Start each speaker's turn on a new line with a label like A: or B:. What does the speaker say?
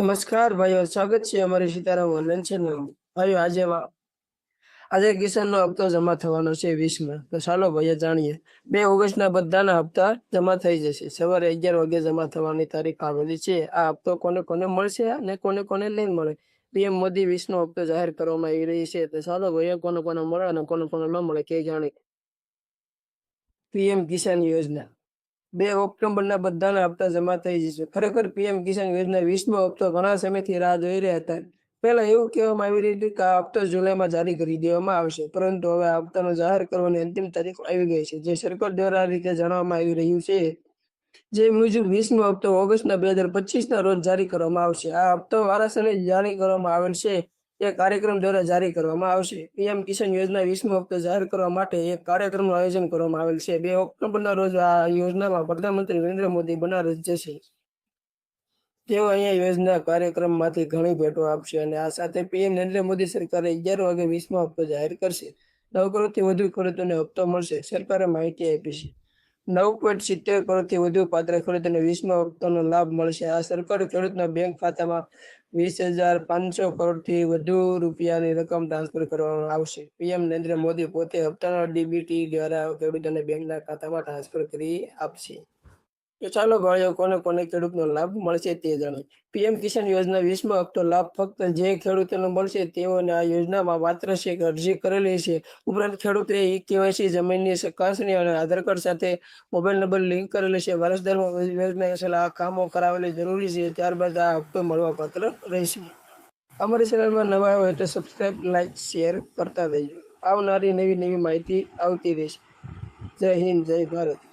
A: નમસ્કાર ભાઈઓ, સ્વાગત છે અમારી સીતારામ ઓનલાઈન ચેનલ ભાઈઓ, આજે આજે કિસાનનો હપ્તો જમા થવાનો છે વીસમાં. તો ચાલો ભાઈઓ, જાણીએ. બે ઓગસ્ટના બધાના હપ્તા જમા થઈ જશે. સવારે અગિયાર વાગે જમા થવાની તારીખ આવેલી છે. આ હપ્તો કોને કોને મળશે અને કોને કોને નહીં મળે? પીએમ મોદી વીસનો હપ્તો જાહેર કરવામાં આવી રહી છે. તો ચાલો ભાઈઓ, કોને કોને મળે અને કોને કોને ન મળે કે જાણી પીએમ કિસાન યોજના. બે ઓક્ટોબરના બધાના હપ્તા જમા થઈ જશે. ખરેખર પીએમ કિસાન યોજના વીસમો હપ્તો ઘણા સમયથી રાહ જોઈ રહ્યા હતા. પહેલા એવું કહેવામાં આવી રહ્યું હતું કે આ હપ્તો જુલાઈમાં જારી કરી દેવામાં આવશે, પરંતુ હવે આ હપ્તાનો જાહેર કરવાની અંતિમ તારીખ આવી ગઈ છે. જે સરકાર દ્વારા રીતે જણાવવામાં આવી રહ્યું છે જે મુજબ વીસમો હપ્તો ઓગસ્ટના બે હજાર પચીસના રોજ જારી કરવામાં આવશે. આ હપ્તો વારાસને જારી કરવામાં આવેલ છે. એ કાર્યક્રમ દ્વારા જારી કરવામાં આવશે. પીએમ કિસાન યોજના વીસમો હપ્તો જાહેર કરવા માટે એક કાર્યક્રમનું આયોજન કરવામાં આવેલ છે. બે ઓક્ટોબરના રોજ આ યોજનામાં પ્રધાનમંત્રી નરેન્દ્ર મોદી બનારસ જશે. તેઓ અહીંયા યોજના કાર્યક્રમમાંથી ઘણી ભેટો આપશે અને આ સાથે પીએમ નરેન્દ્ર મોદી સરકારે અગિયાર વાગે વીસમો હપ્તો જાહેર કરશે. નવ કરોડથી વધુ ખેડૂતોને હપ્તો મળશે. સરકારે માહિતી આપી છે. નવ પોઈન્ટ સિત્તેર કરોડથી વધુ પાત્ર ખેડૂતોને વીસમા હપ્તાનો લાભ મળશે. આ સરકાર ખેડૂતના બેંક ખાતામાં વીસ હજાર પાંચસો કરોડથી વધુ રૂપિયાની રકમ ટ્રાન્સફર કરવામાં આવશે. પીએમ નરેન્દ્ર મોદી પોતે હપ્તાનો ડીબીટી દ્વારા ખેડૂતોને બેંકના ખાતામાં ટ્રાન્સફર કરી આપશે. તો ચાલો ભાઈઓ, કોને કોને ખેડૂતનો લાભ મળશે તે જણાય પીએમ કિસાન યોજના વીસમો હપ્તો લાભ ફક્ત જે ખેડૂતોને મળશે તેઓને આ યોજનામાં પાત્ર છે અરજી કરેલી છે. ઉપરાંત ખેડૂતે ઈ કેવાયસી જમીનની ચકાસણી અને આધાર કાર્ડ સાથે મોબાઈલ નંબર લિંક કરેલો છે. વારસદારમાં યોજના આ કામો કરાવેલી જરૂરી છે. ત્યારબાદ આ હપ્તો મળવા પાત્ર રહેશે. અમારી ચેનલમાં નવા હોય તો સબસ્ક્રાઈબ લાઇક, શેર કરતા રહેજો. આવનારી નવી નવી માહિતી આવતી રહેશે. જય હિન્દ, જય ભારત.